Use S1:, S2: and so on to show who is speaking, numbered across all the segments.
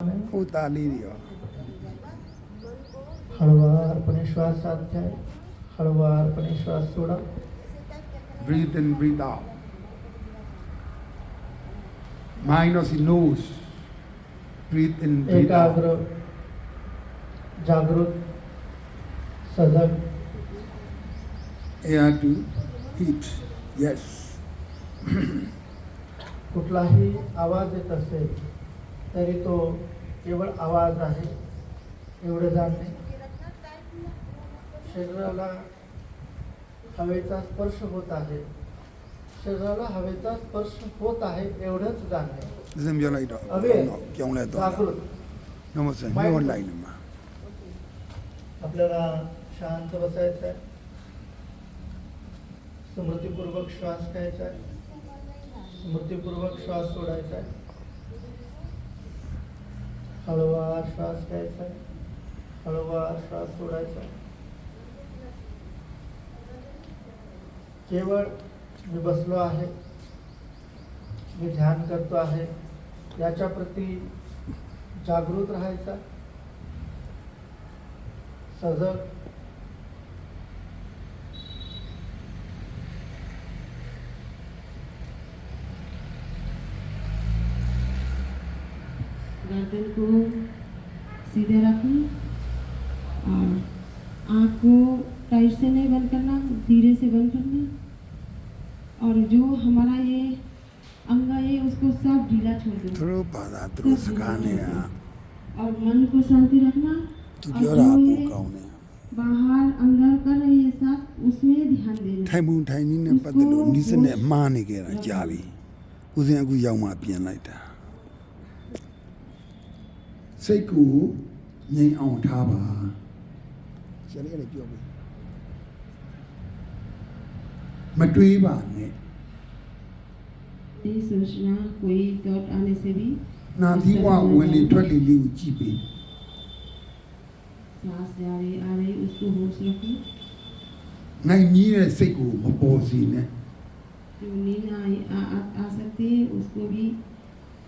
S1: ઉતાલી રહ્યો હળવા અર્પણ
S2: શ્વાસ સાથ થાય હળવા અર્પણ શ્વાસ છોડો
S1: breathe in breathe out minus nose breathe in breathe out
S2: જાગૃત સજગ
S1: air to heat yes
S2: कुठलाही आवाज़ येत असेल तरी तो केवळ आवाज आहे एवढं जाणणे शरीराला हवेचा स्पर्श होत आहे. शरीराला हवेचा स्पर्श होत आहे एवढंच जाणणे आपल्याला शांत बसायचं आहे. स्मृतीपूर्वक श्वास घ्यायचा आहे. स्मृतीपूर्वक श्वास सोडायचा आहे. हळवा श्वास घ्यायचा. आहे हळवा श्वास सोडायचा. केवळ मी बसलो आहे. मी ध्यान करतो आहे. याच्या प्रती जागृत राहायचा. सजग
S3: गर्दन को सीधे रखना और आँख को टाइट से नहीं बंद करना धीरे से बंद करना और जो हमारा ये अंग है उसको सब ढीला छोड़
S1: သူ
S3: दो
S1: တို့ဘာသာသူတို့စကားနဲ့က
S3: और मन को शांति रखना
S1: သူ
S3: और
S1: ပြော
S3: जो
S1: တာပို
S3: ये
S1: ကောင်းတယ်
S3: बाहर अंदर कर रही है सब उसमें ध्यान देना
S1: ထိုင်မှုထိုင်နည်းနဲ့ပတ်သက်လို့နီးစနဲ့မှားနေကြတာကြာပြီဦးစင်အခုရောက်မှပြင်လိုက်တာ စိတ်ကိုငြိမ်အောင်ထားပါဆရာလေးပြောပြီမတွေးပါနဲ့
S3: This is not we got on the CV.
S1: နာသီဝဝင်လေထွက်လေလေးကိုကြည့်ပေး
S3: Last day are you to host you?
S1: နိုင်ကြီးတဲ့စိတ်ကိုမပေါ်စေနဲ့
S3: You need I ask the us go be उसको भी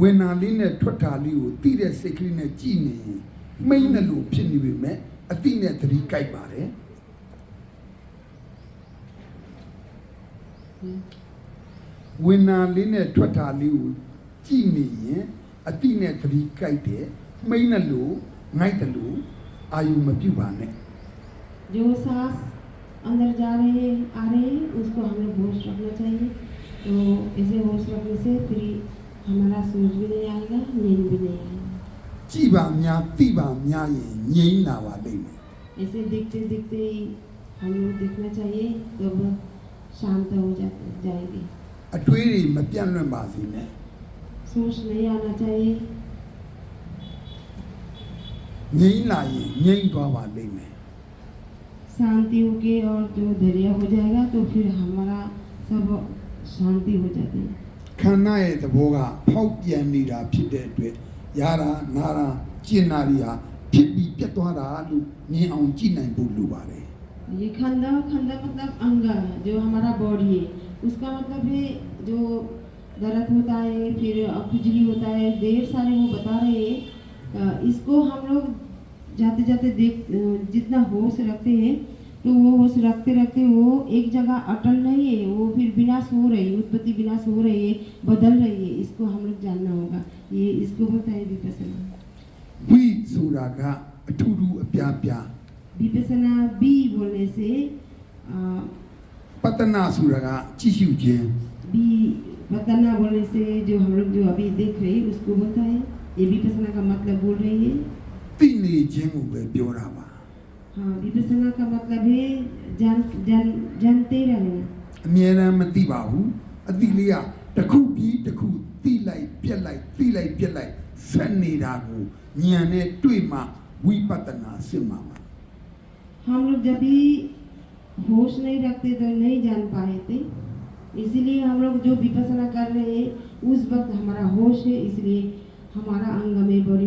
S1: ဝင်နာလေးနဲ့ထွက်တာလေးကိုတိတဲ့စိတ်ကလေးနဲ့ကြည်နေရင်မိမ့်တယ်လို့ဖြစ်နေပြီမဲ့အတိနဲ့သတိကြိုက်ပါတယ်ဝင်နာလေးနဲ့ထွက်တာလေးကိုကြည်နေရင်အတိနဲ့သတိကြိုက်တယ်မိမ့်တယ်လို့ငိုက်တယ်လို့အာယုံမပြုတ်ပါနဲ့
S3: जो सांस अंदर जा रहे हैं आ रहे हैं उसको हमें होश रखना चाहिए तो ऐसे होश रखने से फिर हमारा सोच भी नहीं आएगा नींद भी नहीं आएगा
S1: ကြည်ပါများတိပါများရင်ငြိမ်းလာပါလိမ့်မယ်
S3: ऐसे देखते देखते ही हम लोग देखना चाहिए तब शांत हो जा जाएगी
S1: အတွေးတွေမပြန့်လွင့်ပါစေနဲ့
S3: सोच नहीं आना चाहिए
S1: ငြိမ်းလာရင်ငြိမ်းသွားပါလိမ့်မယ်
S3: शांति हो के और जो धैर्य हो जाएगा तो फिर हमारा सब शांति हो जाती है
S1: ခန္ဓာရဲ့သဘောကဖောက်ပြန်နေတာဖြစ်တဲ့အတွက်ရတာနာတာကျင်နာတွေဟာဖြစ်ပြီးပြတ်သွားတာလို့မြင်အောင်ကြည့်နိုင်ဖို့လိုပါတယ်
S3: ये खंदा खंदा मतलब अंग जो हमारा बॉडी है उसका मतलब है जो दर्द होता है फिर खुजली होता है ढेर सारे वो बता रहे हैं अ, इसको हम लोग जाते जाते देख अ, जितना होश रखते हैं तो वो होश रखते रखते वो एक जगह अटल नहीं है वो फिर विनाश हो रही है उत्पत्ति विनाश हो रही है बदल रही है इसको हम लोग जानना होगा। ये इसको बताए विपसना।
S1: वी सोरा का अठूरू अप्या प्या
S3: विपसना बी बोलने से
S1: आ, पतना सूरा का चिशु जे
S3: बी पतना बोलने से जो हम लोग जो अभी देख रहे हैं उसको बताए। है ये विपसना का मतलब बोल रही है।
S1: तीन जेंगू पे ब्योरा
S3: हाँ विपसना का मतलब है जान जान जानते रहना
S1: အမြဲတမ်းမသိပါဘူးအတိလေးကတစ်ခုပြီးတစ်ခုသိလိုက်ပြက်လိုက်သိလိုက်ပြက်လိုက်ဆက်နေတာကိုဉာဏ်နဲ့တွေ့မှဝိပဿနာစစ်မှာပါ
S3: हम लोग जब भी होश नहीं रखते तो नहीं जान पाए थे इसीलिए हम लोग जो विपसना कर रहे हैं उस वक्त हमारा होश है इसलिए हमारा अंग में बॉडी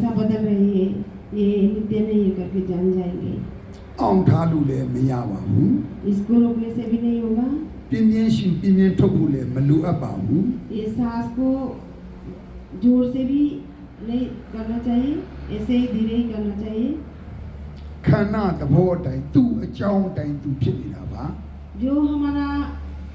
S3: कैसा बदल रही है ये नित्य नहीं है करके जान जाएंगे
S1: အောင်ထားလို့လည်းမရပါဘူး
S3: इसको रोकने से भी नहीं होगा
S1: ပြင်းပြင်းရှူပြင်းပြင်းထုတ်ဖို့လည်းမလိုအပ်ပါဘူး
S3: ये सांस को जोर से भी नहीं करना चाहिए ऐसे ही धीरे ही करना चाहिए
S1: ခန္ဓာသဘောအတိုင်းသူ့အကြောင်းအတိုင်းသူဖြစ်နေတာပါ
S3: जो हमारा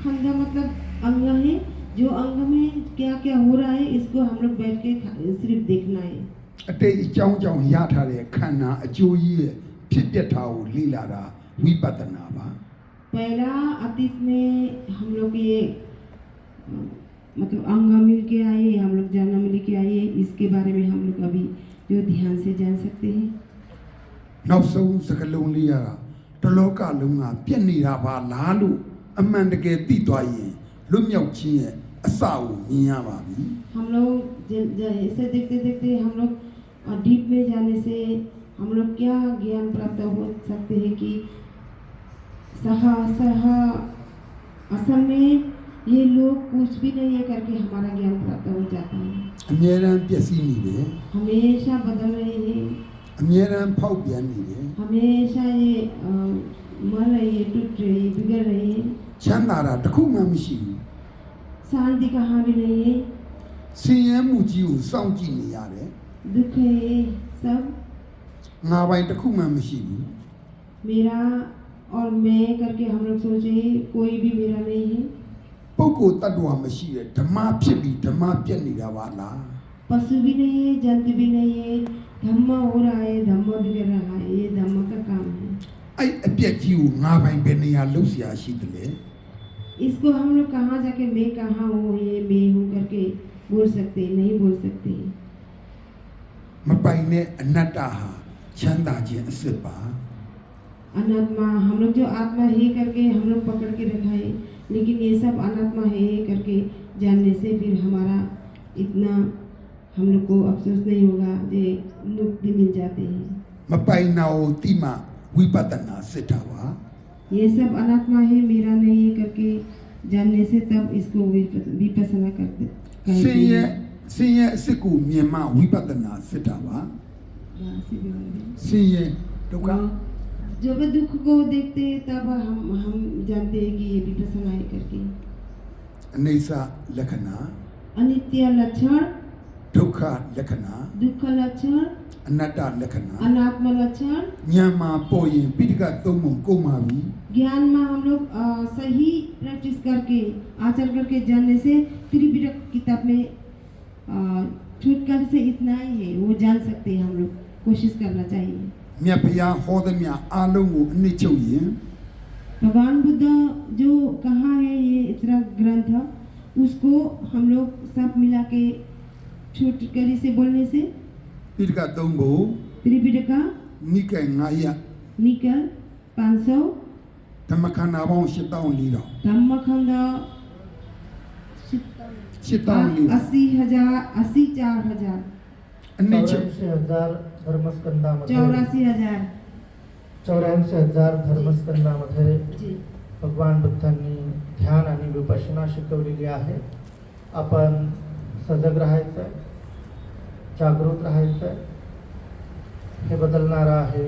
S3: खंडा मतलब अंग है जो अंग में क्या क्या हो रहा है इसको हम लोग बैठ के खा- सिर्फ देखना है
S1: အတိတ်အကြောင်းကြောင့်ရထားတဲ့ခန္ဓာအကျိုးကြီးရဲ့ဖြစ်ပျက်တာကိုလေ့လာတာဝိပဿနာပါ
S3: पहला अतीत में हम लोग ये अ, मतलब अंग मिल के आए हम लोग जन्म मिल के आए इसके बारे में हम लोग अभी जो ध्यान से जान सकते हैं
S1: နောက်ဆုံးစကလုံးလေးကတလောကလုံးကပြက်နေတာပါလားလို့အမှန်တကယ်သိသွားရင်လွတ်မြောက်ခြင်းရဲ့အစကိုမြင်ရပါပြီ
S3: हम लोग ज- ज- ऐसे देखते देखते हम लोग डीप में जाने से हम लोग क्या ज्ञान प्राप्त हो सकते हैं कि सहा सहा असल में ये लोग कुछ भी नहीं है करके हमारा ज्ञान प्राप्त हो जाता है
S1: အမြဲတမ်းပျက်စီးနေတယ်
S3: हमेशा बदल रहे हैं
S1: အမြဲတမ်းဖောက်ပြန်နေတယ်
S3: हमेशा ये अ, मर रही है टूट रही है बिगड़ रही है
S1: ချမ်းသာတာတစ်ခုမှမရှိဘူး
S3: शांति कहाँ भी नहीं है
S1: ဆင်းရဲမှုကြီးကိုစောင့်ကြည့်နေရတယ်
S3: दुख है ये सब
S1: ငါပိုင်တစ်ခုမှမရှိဘူး
S3: मेरा और मैं करके हम लोग सोचे कोई भी मेरा नहीं है
S1: ပုဂ္ဂိုလ်တ attva မရှိတဲ့ဓမ္မဖြစ်ပြီးဓမ္မပြက်နေတာပါလား
S3: पशु भी नहीं है जंतु भी नहीं है धम्म हो रहा है धम्म बिगड़ रहा है ये धम्म का काम है
S1: အဲ့အပြက်ကြီးကိုငါပိုင်ဘယ်နေရာလှုပ်ရှားရှိတယ်လဲ
S3: इसको हम लोग कहाँ जाके मैं कहाँ हूँ ये मैं हूँ करके बोल सकते नहीं बोल सकते
S1: မပိုင်တဲ့အနတ္တဟာချမ်းသာခြင်းအစစ်ပါ
S3: अनात्मा हम लोग जो आत्मा है करके हम लोग पकड़ के रखा है लेकिन ये सब अनात्मा है करके जानने से फिर हमारा इतना हम लोग को अफसोस नहीं होगा जे मुक्ति मिल जाते हैं
S1: မပိုင်နာကိုတိမဝိပဿနာစစ်တာပါ
S3: ये सब अनात्मा है मेरा नहीं है करके जानने से तब इसको विप- विपसना करते
S1: ဆ
S3: कहते
S1: င်းရဲ
S3: हैं
S1: ဆင်းရဲအစစ်ကိုမြင်မှဝိပဿနာစစ်တာပါ
S3: हाँ, सीधे बोल रहे हैं।
S1: ဆင်းရဲဒုက္ခ
S3: जब दुख को देखते हैं तब हम हम जानते हैं कि ये विपसना है करके
S1: အနေဆာလက္ခဏာ
S3: अनित्य लक्षण
S1: ဒုက္ခလက္ခဏာ
S3: दुख लक्षण
S1: အနတ္တလက္ခဏာ
S3: अनात्म लक्षण
S1: ဉာဏ်မှာပေါ်ရင်ပိဋကသုံးပုံကုန်ပါပြီ
S3: ज्ञान में हम लोग अ, सही प्रैक्टिस करके आचरण करके जानने से त्रिपिटक किताब में अ, छुटकर से इतना ही है वो जान सकते हैं हम लोग कोशिश करना चाहिए
S1: မြတ်ဖျားဟောသည်မြတ်အားလုံးကိုအနှစ်ချုပ်ရင်
S3: भगवान बुद्ध जो कहा है ये इतना ग्रंथ उसको हम लोग सब मिला के छुटकरी से बोलने से
S1: ပိဋကသုံးပုံ
S3: त्रिपिटका
S1: နိကေ9ရက်
S3: निकल 500
S1: ဓမ္မခန္ဓာပေါင်း8400
S3: धम्मखंड
S1: 8400
S2: ચેતાવણી અસી
S3: चौरासी हज़ार
S2: हज़ार भगवान बुद्धांनी ध्यान आणि विपशना शिकवलेली आहे. आपण सजग राहायचं जागृत राहायचं हे बदलणारं आहे.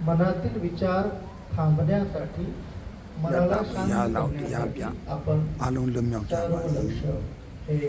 S2: मनातील विचार थांबण्यासाठी मनाला शांत करण्यासाठी आपण सर्व लक्ष हे